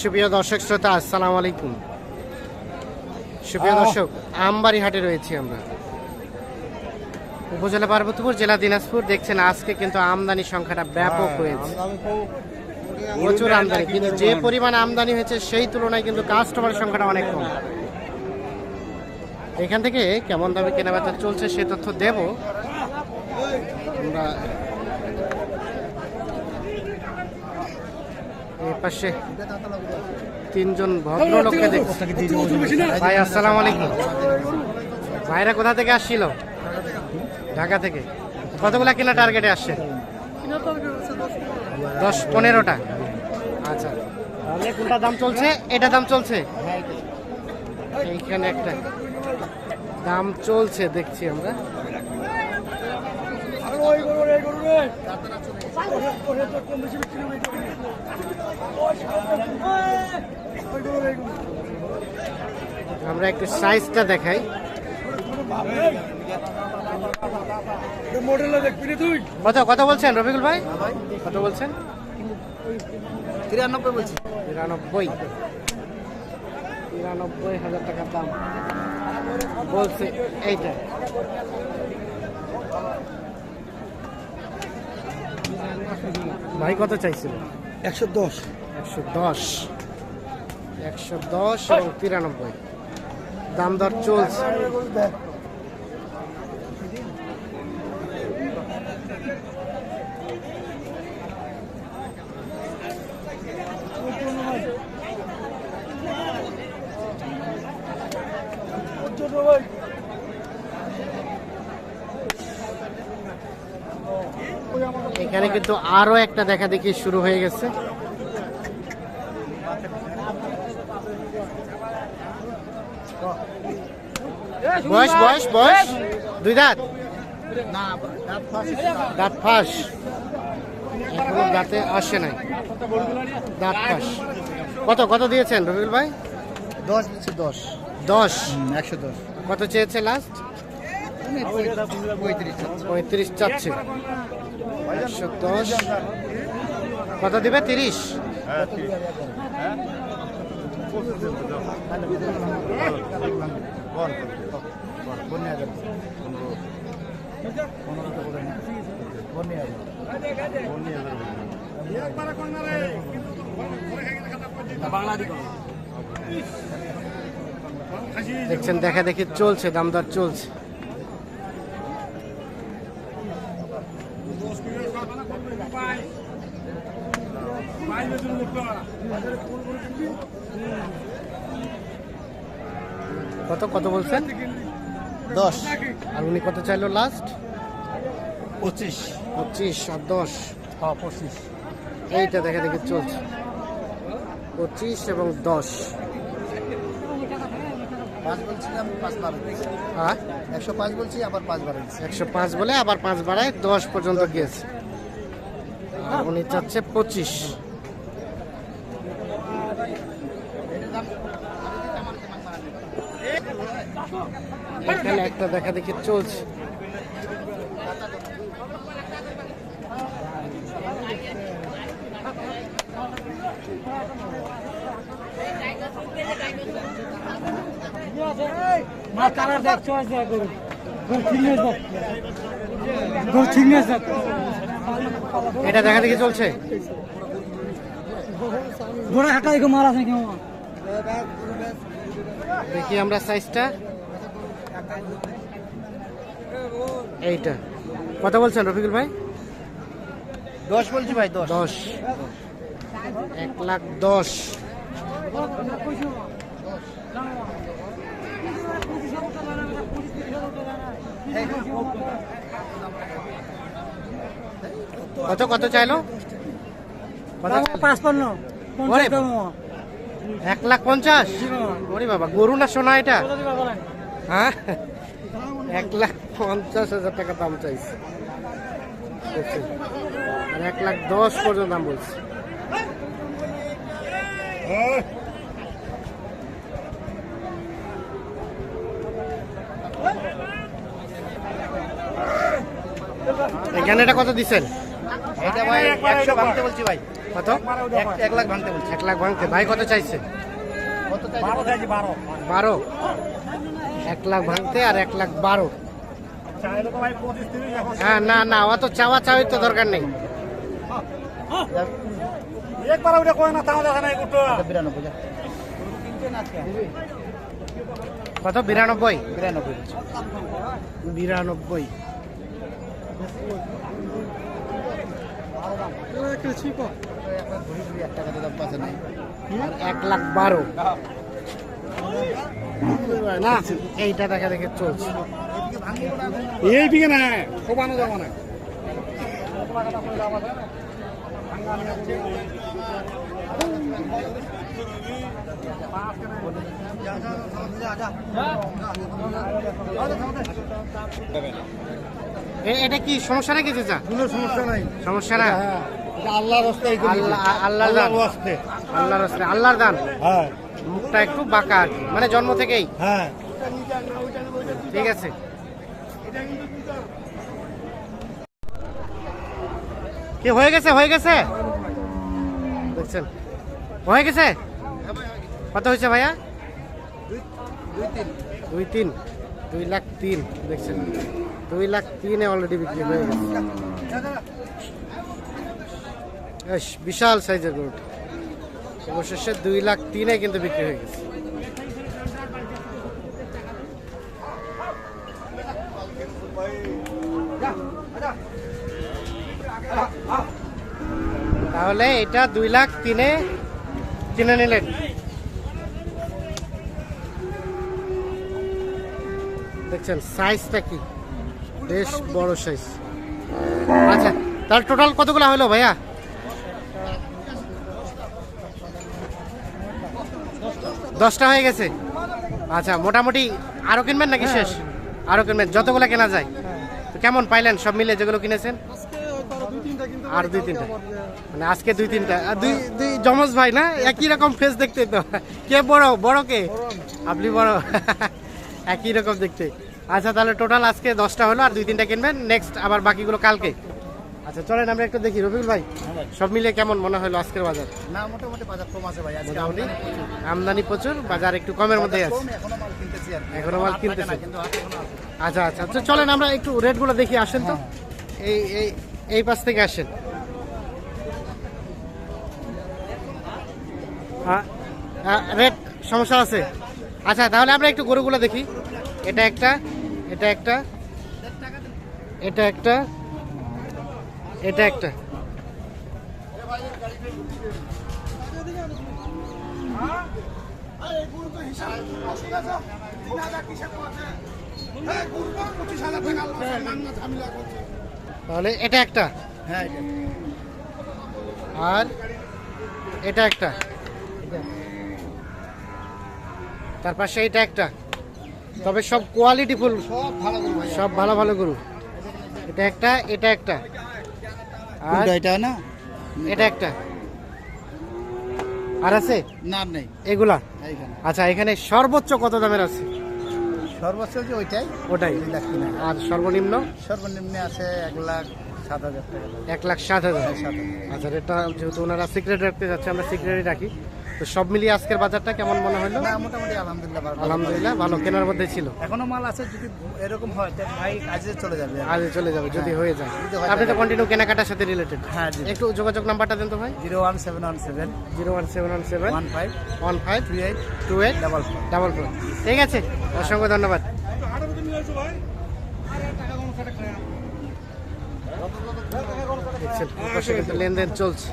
সুপ্রিয় দর্শক শ্রোতা আসসালামু আলাইকুম। সুপ্রিয় দর্শক আমবাড়ি হাটে রয়েছি আমরা। উপজেলা পার্বতীপুর জেলা দিনাজপুর দেখছেন আজকে কিন্তু আমদানি সংখ্যাটা ব্যাপক হয়েছে। প্রচুর আমদানি কিন্তু যে পরিমাণ আমদানি হয়েছে সেই তুলনায় কিন্তু কাস্টমার সংখ্যাটা অনেক কম। এখান থেকে কেমন দামে কেনাবেচা চলছে সে তথ্য দেব। আমরা পাশে তিনজন ভদ্রলোককে দেখছি ভাই, আসসালাম আলাইকুম। ভাইরা কোথা থেকে আসছিল? ঢাকা থেকে। কতগুলা কিনা টার্গেটে আসছে? দশ, পনেরোটা। আচ্ছা। তাহলে কোনটা দাম চলছে? এটা দাম চলছে? এইখানে একটা দাম চলছে, দেখছি আমরা। আমরা একটু সাইজটা দেখাই। কত কত বলছেন রবিকুল ভাই? কত বলছেন? তিরানব্বই বলছি। তিরানব্বই। তিরানব্বই হাজার টাকার দাম। বলছে এইটা। ভাই কত চাইছিল? একশো দশ। একশো দশ। একশো দশ এবং তিরানব্বই। দাম দর চলছে। এখানে কিন্তু আরও একটা দেখা দেখি শুরু হয়ে গেছে। বয়স বয়স বয়স। দুই দাঁত। দাঁত ফাঁস। এখনও দাঁতে আসে নাই। দাঁত ফাঁস। কত কত দিয়েছেন রবিউল ভাই? দশ দশ। দশ। একশো দশ। কত চেয়েছে লাস্ট পঁয়ত্রিশ চাচ্ছে। একশো দশ। কত দিবে? তিরিশ? দেখছেন দেখা দেখি চলছে দামদার চলছে। কত কত বলছেন? দশ। আর উনি কত চাইলো লাস্ট পঁচিশ। পঁচিশ আর দশ? হ্যাঁ পঁচিশ। এইটা দেখা দেখি চলছে। পঁচিশ এবং দশ। পাঁচ বলছিলাম পাঁচ হ্যাঁ? একশো পাঁচ বলছি আবার পাঁচ বার একশো পাঁচ বলে আবার পাঁচ বাড়ায় দশ পর্যন্ত গিয়েছে। উনি চাচ্ছে পঁচিশ। এখানে একটা দেখা দেখি চলছে। মা কালার দেখ চয়েস দেখ গরু। গরু ঠিকনেস দেখ গরু ঠিকনেস দেখ এটা দেখা দেখি চলছে? দেখো মারা আছে কেমন দেখি আমরা সাইজটা এইটা। কত বলছেন রফিকুল ভাই? দশ বলছি ভাই দশ। দশ। এক লাখ দশ। কত কত কত চাইলো? পাঁচপান্ন এক লাখ পঞ্চাশ? ওরে বাবা গরু না সোনা এটা? হ্যাঁ? এক লাখ পঞ্চাশ হাজার টাকা দাম চাইছে। আর এক লাখ দশ পর্যন্ত দাম বলছে। এটা কত দিচ্ছেন? এটা ভাই একশো ভাঙতে বলছি ভাই। কত? এক- লাখ ভাঙতে বলছি। এক লাখ ভাঙতে। ভাই কত চাইছে? কত চাইছে? বারো এক লাখ ভাঙতে আর এক লাখ বারো। চাইলে তো ভাই পঁচিশ তিরিশ এখন হ্যাঁ না না অত চাওয়া চাওয়াই তো দরকার নেই। একবার ওটা কয় না তাও দেখা নাই কুটো বিরানব্বই। কত? বিরানব্বই? বিরানব্বই বিরানব্বই। এক লাখ বারো না এইটা দেখা দেখে চলছে এই দিকে না কোবানো যাব না এ- এটা কি সমস্যা নাকি চাচা? কোনো সমস্যা নাই। সমস্যা না? আল্লাহর রাস্তায় আল্লাহ আল্লাহর দান। আসতে আল্লাহর আল্লাহর দান? হ্যাঁ। মুখটা একটু বাঁকা আর কি। মানে জন্ম থেকেই? হ্যাঁ। ঠিক আছে। কি হয়ে গেছে? হয়ে গেছে? দেখছেন? হয়ে গেছে? কত হয়েছে ভাইয়া? দুই তিন। দুই লাখ তিন। দেখছেন? দুই লাখ তিনে অলরেডি বিক্রি হয়ে গেছে। বেশ বিশাল সাইজের গরুটি। অবশেষে দুই লাখ তিনে কিন্তু বিক্রি হয়ে গেছে। তাহলে এটা দুই লাখ তিনে কিনে নিলেন। দেখছেন সাইজটা কি? বেশ বড় সাইজ আচ্ছা তার টোটাল কতগুলো হলো ভাইয়া? দশটা হয়ে গেছে? আচ্ছা মোটামুটি আরও কিনবেন নাকি শেষ? আরও কিনবেন যতগুলো কেনা যায়। তো কেমন পাইলেন সব মিলে যেগুলো কিনেছেন? আর দুই তিনটা। মানে আজকে দুই তিনটা। দুই দুই জমজ ভাই না? একই রকম ফেস দেখতে তো। কে বড়? বড় কে? আপনি বড়। একই রকম দেখতে। আচ্ছা তাহলে টোটাল আজকে দশটা হলো আর দুই তিনটা কিনবেন। নেক্সট আবার বাকিগুলো কালকে। আচ্ছা চলেন আমরা একটু দেখি। রবিউল ভাই সব মিলে কেমন মনে হলো আজকের বাজার? না মোটামুটি বাজার কম আছে ভাই মোটামুটি আমদানি প্রচুর। বাজার একটু কমের মধ্যে আছে। এখনও মাল কিনতেছি। আচ্ছা আচ্ছা আচ্ছা চলেন আমরা একটু রেটগুলো দেখি আসেন তো। এই এই এই পাশ থেকে আসেন। রেট সমস্যা আছে। আচ্ছা তাহলে আমরা একটু গরুগুলো দেখি। এটা একটা এটা একটা এটা একটা এটা একটা। তাহলে এটা একটা। আর এটা একটা। তার পাশে এটা একটা। তবে সব কোয়ালিটি ফুল। সব ভালো সব ভালো ভালো গরু। এটা একটা এটা একটা। আর এটা না? এটা একটা। আর আছে? না নেই। এগুলা? আচ্ছা এখানে সর্বোচ্চ কত দামের আছে? সর্বোচ্চ যে ওইটাই? ওটাই। আর সর্বনিম্ন? সর্বনিম্নে আছে এক লাখ সাত হাজার টাকা। এক লাখ সাত হাজার। আচ্ছা এটা যেহেতু ওনারা সিক্রেট রাখতে যাচ্ছে আমরা সিক্রেটই রাখি। তো সব মিলিয়ে আজকের বাজারটা কেমন মনে হলো? না মোটামুটি আলহামদুলিল্লাহ ভালো। আলহামদুলিল্লাহ ভালো। কেনার মধ্যে ছিল। এখনও মাল আছে যদি এরকম হয় ভাই কাজে চলে যাবে। আজ চলে যাবে যদি হয়ে। যায়। আপনি তো কন্টিনিউ কেনাকাটার সাথে রিলেটেড হ্যাঁ একটু যোগাযোগ নাম্বারটা দেন তো ভাই। Zero one seven one seven. Zero one seven one seven. One five one five three eight two eight double four. Double four. ঠিক আছে অসংখ্য ধন্যবাদ। কিন্তু লেনদেন চলছে।